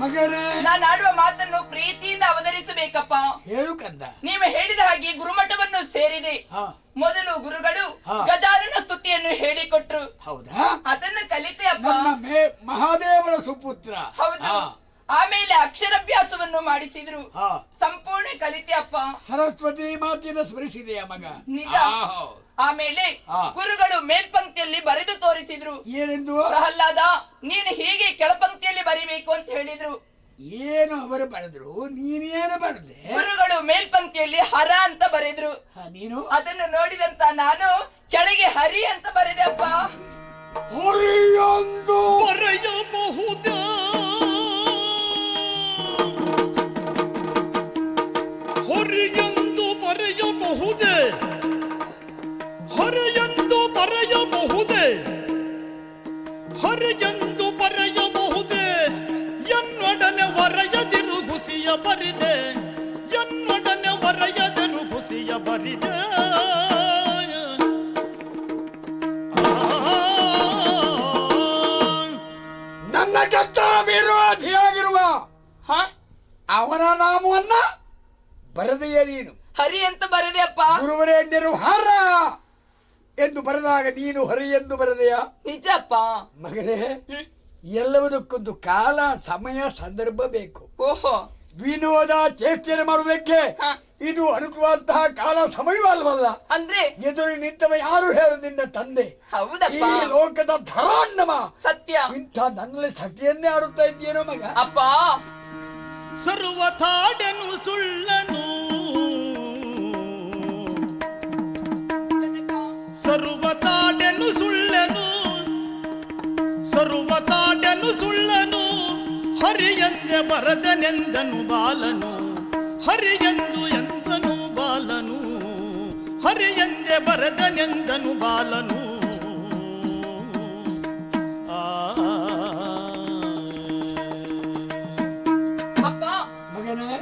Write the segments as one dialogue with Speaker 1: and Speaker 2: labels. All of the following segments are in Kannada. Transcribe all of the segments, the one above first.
Speaker 1: ಮಗನೇ.
Speaker 2: ನಾನು ಆಡುವ ಮಾತನ್ನು ಪ್ರೀತಿಯಿಂದ ಅವತರಿಸಬೇಕಪ್ಪ.
Speaker 1: ಹೇಳು ಕಂದ.
Speaker 2: ನೀವು ಹೇಳಿದ ಹಾಗೆ ಗುರುಮಠವನ್ನು ಸೇರಿದೆ. ಮೊದಲು ಗುರುಗಳು. ಗಜಾನನ ಸ್ತುತಿಯನ್ನು ಹೇಳಿಕೊಟ್ರು.
Speaker 1: ಹೌದಾ?
Speaker 2: ಅದನ್ನು ಕಲಿತೆ ಅಪ್ಪ
Speaker 1: ಮಹಾದೇವರ ಸುಪುತ್ರ.
Speaker 2: ಹೌದು. ಆಮೇಲೆ ಅಕ್ಷರಾಭ್ಯಾಸವನ್ನು ಮಾಡಿಸಿದ್ರು.
Speaker 1: ಹಾ.
Speaker 2: ಸಂಪೂರ್ಣ ಕಲಿತೆ ಅಪ್ಪ.
Speaker 1: ಸರಸ್ವತಿ ಮಾತಿನ ಸ್ಮರಿಸಿದೆಯ ಮಗ?
Speaker 2: ನಿಜ. ಆಮೇಲೆ. ಗುರುಗಳು ಮೇಲ್ಪಂಕ್ತಿಯಲ್ಲಿ ಬರೆದು ತೋರಿಸಿದ್ರು.
Speaker 1: ಏನೆಂದು?
Speaker 2: ಪ್ರಹ್ಲಾದ ನೀನು ಹೀಗೆ ಕೆಳಪಂಕ್ತಿಯಲ್ಲಿ ಬರಿಬೇಕು ಅಂತ ಹೇಳಿದ್ರು.
Speaker 1: ಏನು ಅವರು ಬರೆದ್ರು? ನೀನೇನು ಬರೆದೆ?
Speaker 2: ಗುರುಗಳು ಮೇಲ್ಪಂಕ್ತಿಯಲ್ಲಿ ಹರ ಅಂತ ಬರೆದ್ರು.
Speaker 1: ನೀನು?
Speaker 2: ಅದನ್ನು ನೋಡಿದಂತ ನಾನು ಕೆಳಗೆ ಹರಿ ಅಂತ ಬರೆದೆ ಅಪ್ಪ.
Speaker 1: ಹರಿಯೊಂದು.
Speaker 3: ಬರೆಯಬಹುದ ಹೊರೆಯೆಂದು ಬರೆಯಬಹುದೇ? ಹೊರೆಯೆಂದು ಬರೆಯಬಹುದೇ? ಎನ್ನೊಡನೆ ವರೆಯದಿರು ಗುತಿಯ ಬರಿದೆ. ಎನ್ನೊಡನೆ ವರೆಯದಿರು ಗುತಿಯ ಬರಿದೆ. ಆ
Speaker 1: ನನ್ನ ಕೆಟ್ಟ ವಿರೋಧಿಯಾಗಿರುವ
Speaker 2: ಹ?
Speaker 1: ಅವನ ನಾಮವನ್ನ ಬರೆದೆಯೇ ನೀನು.
Speaker 2: ಹರಿ ಅಂತ ಬರೆದೆ ಗುರುವರೇ
Speaker 1: ಗುರುವರೇಣ್ಯರು ಎಂದು ಬರೆದಾಗ ನೀನು ಹರಿ ಎಂದು ಬರೆದೆಯ?
Speaker 2: ನಿಜಪ್ಪ.
Speaker 1: ಮಗನೇ. ಎಲ್ಲವುದಕ್ಕೊಂದು ಕಾಲ ಸಮಯ ಸಂದರ್ಭ ಬೇಕು.
Speaker 2: ಓಹೋ.
Speaker 1: ವಿನೋದ ಚೇಷ್ಟೆಯನ್ನು ಮಾಡುವುದಕ್ಕೆ
Speaker 2: ಹ.
Speaker 1: ಇದು ಅನುಕೂಲವಂತಹ ಕಾಲ ಸಮಯವಲ್ಲವಲ್ಲ
Speaker 2: ಅಂದ್ರೆ?
Speaker 1: ಎದುರು ನಿಂತವ ಯಾರು ಹೇಳು ನಿನ್ನ ತಂದೆ? ಈ
Speaker 2: ಹೌದಪ್ಪ
Speaker 1: ಲೋಕದ ಧರಾಣ್ಣಮ
Speaker 2: ಸತ್ಯ.
Speaker 1: ಇಂಥ ನನ್ನಲ್ಲಿ ಸತಿಯನ್ನೇ ಆಡುತ್ತಾ ಇದ್ದೀಯೇನೋ ಮಗ?
Speaker 2: ಅಪ್ಪ.
Speaker 3: ಸರ್ವತಾಡೆನು ಸುಳ್ಳನು ಹರಿಯಂದೆ ಬರದನೆಂದನು ಬಾಲನು. ಹರಿಯಂದು ಎಂದನು ಬಾಲನು. ಹರಿಯಂದೆ ಬರದನೆಂದನು ಬಾಲನು.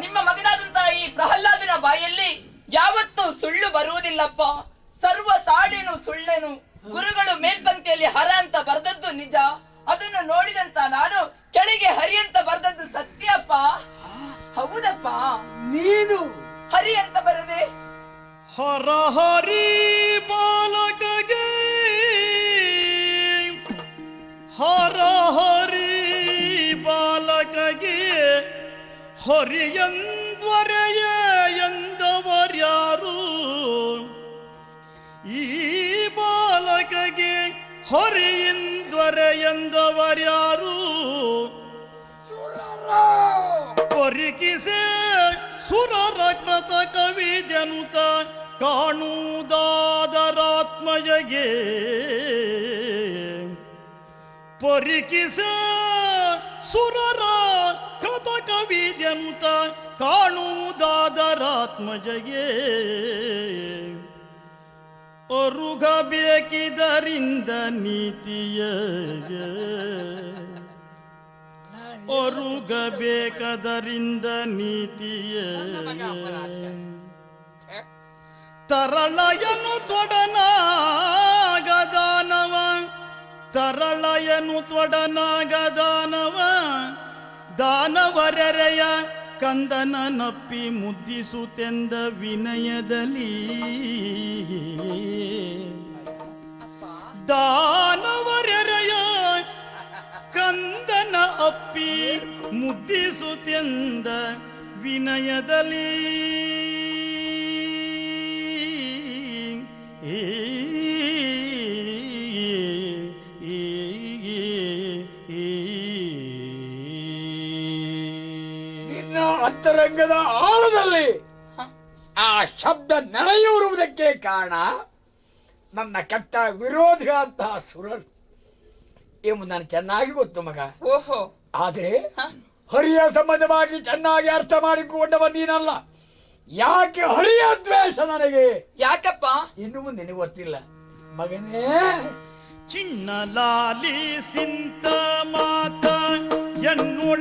Speaker 2: ನಿಮ್ಮ ಮಗನಾದಂತಹ ಈ ಪ್ರಹ್ಲಾದನ ಬಾಯಲ್ಲಿ ಯಾವತ್ತೂ ಸುಳ್ಳು ಬರುವುದಿಲ್ಲಪ್ಪ. ಸರ್ವ ತಾಡೇನು ಸುಳ್ಳೇನು, ಗುರುಗಳು ಮೇಲ್ಪಂಕ್ತಿಯಲ್ಲಿ ಹರ ಅಂತ ಬರೆದದ್ದು ನಿಜ. ಅದನ್ನು ನೋಡಿದಂತ ನಾನು ಕೆಳಗೆ ಹರಿ ಅಂತ ಬರೆದದ್ದು ಸತ್ಯಪ್ಪ. ಹೌದಪ್ಪ.
Speaker 1: ನೀನು.
Speaker 2: ಹರಿ ಅಂತ ಬರದೆ.
Speaker 3: ಹರ ಹರಿ ಬಾಲಕಗೆ. ಹರ ಹರಿ ಬಾಲಕಗೆ. ಹರಿಯಂದ್ವರೆಯ ಎಂದವರ್ಯಾರು ಈ ಬಾಲಕಗೆ ಹರಿಯಿಂದ್ವರೆ ಎಂದವರ್ಯಾರು? ಪರಿಕಿಸೆ ಸುರರ ಕೃತ ಕವಿ ಜನುತ ಕಾಣುವುದಾದರಾತ್ಮಯಗೆ. ಪರಿಕಿಸೆ ಸುರರ ಕೃತ ಕವಿ ಜನುತ ಕಾಣುವುದಾದರಾತ್ಮಜಗೆ ಅರುಗಬೇಕಿದರಿಂದ ನೀತಿಯಗೆ ಒರುಗಬೇಕದರಿಂದ ನೀತಿಯ. ತರಳಯನು ತೊಡನಾಗದಾನವ. ತರಳಯನು ತೊಡನಾಗದಾನವ. ದಾನವರೆರೆಯ ಕಂದನ ನಪ್ಪಿ ಮುದ್ದಿಸುತ್ತೆಂದ ವಿನಯದಲ್ಲಿ. ದಾನವರೆರೆಯ ಕಂದನ ಅಪ್ಪಿ ಮುದ್ದಿಸುತ್ತೆಂದ ವಿನಯದಲ್ಲಿ. ಈ,
Speaker 1: ಅಂತರಂಗದ ಆಳದಲ್ಲಿ ಆ ಶಬ್ದ ನೆಲೆಯೂರುವುದಕ್ಕೆ ಕಾರಣ ನನ್ನ ಕೆಟ್ಟ ವಿರೋಧಿ ಅಂತಹ ಸುರರು. ಎಂಬುದು ನನಗೆ ಚೆನ್ನಾಗಿ ಗೊತ್ತು ಮಗ.
Speaker 2: ಓಹೋ.
Speaker 1: ಆದರೆ? ಹರಿಯ ಸಂಬಂಧವಾಗಿ ಚೆನ್ನಾಗಿ ಅರ್ಥ ಮಾಡಿಕೊಂಡವ ನೀನಲ್ಲ. ಯಾಕೆ ಹರಿಯ ದ್ವೇಷ ನನಗೆ?
Speaker 2: ಯಾಕಪ್ಪ?
Speaker 1: ಇನ್ನು ಮುಂದೆ ನಿನಗೆ ಗೊತ್ತಿಲ್ಲ. ಮಗನೇ.
Speaker 3: ಚಿನ್ನಲಾಲಿ ಸಿಂತ ಮಾತ ಗರಿಯು